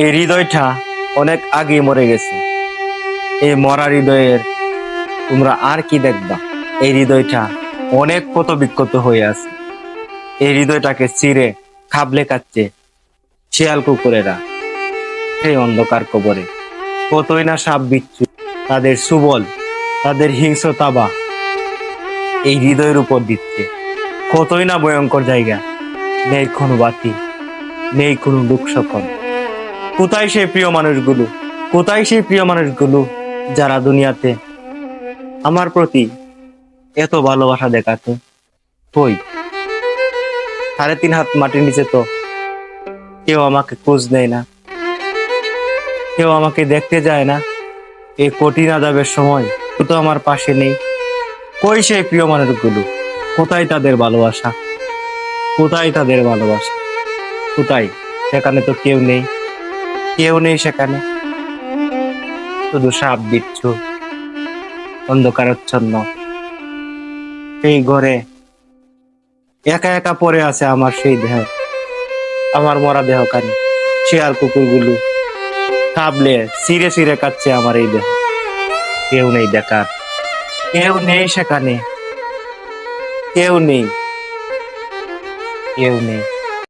এই হৃদয়টা অনেক আগে মরে গেছে। এই মরা হৃদয়ের তোমরা আর কি দেখবা? এই হৃদয়টা অনেক ক্ষত বিক্ষত হয়ে আছে। এই হৃদয়টাকে চিরে খাবলে কাচ্ছে শিয়াল কুকুরেরা। সেই অন্ধকার কবরে, কতই না সাপ বিচ্ছু, তাদের সুবল, তাদের হিংস্রতাবা এই হৃদয়ের উপর দিচ্ছে। কতই না ভয়ঙ্কর জায়গা, নেই কোনো বাতি, নেই কোনো সকল কোথায় সেই প্রিয় মানুষগুলো? কোথায় সেই প্রিয় মানুষগুলো যারা দুনিয়াতে আমার প্রতি এত ভালোবাসা দেখাতো? কই? সাড়ে তিন হাত মাটির নিচে তো কেউ আমাকে খোঁজ নেয় না। কেউ আমাকে দেখতে যায় না। এই কঠিন আজাবের সময় তো আমার পাশে নেই। কই সেই প্রিয় মানুষগুলো? কোথায় তাদের ভালোবাসা? কোথায় তাদের ভালোবাসা? কোথায়? সেখানে তো কেউ নেই। কেউ নেই সেখানে। শুধু সাপ বিচ্ছু, অন্ধকারচ্ছন্ন। সেই ঘরে একা একা পড়ে আছে আমার সেই দেহ, আমার মরা দেহ কানে শেয়াল কুকুরগুলো কাবলে সিরে সিরে কাচ্ছে আমার এই দেহ। কেউ নেই দেখার, কেউ নেই সেখানে। কেউ নেই কেউ নেই।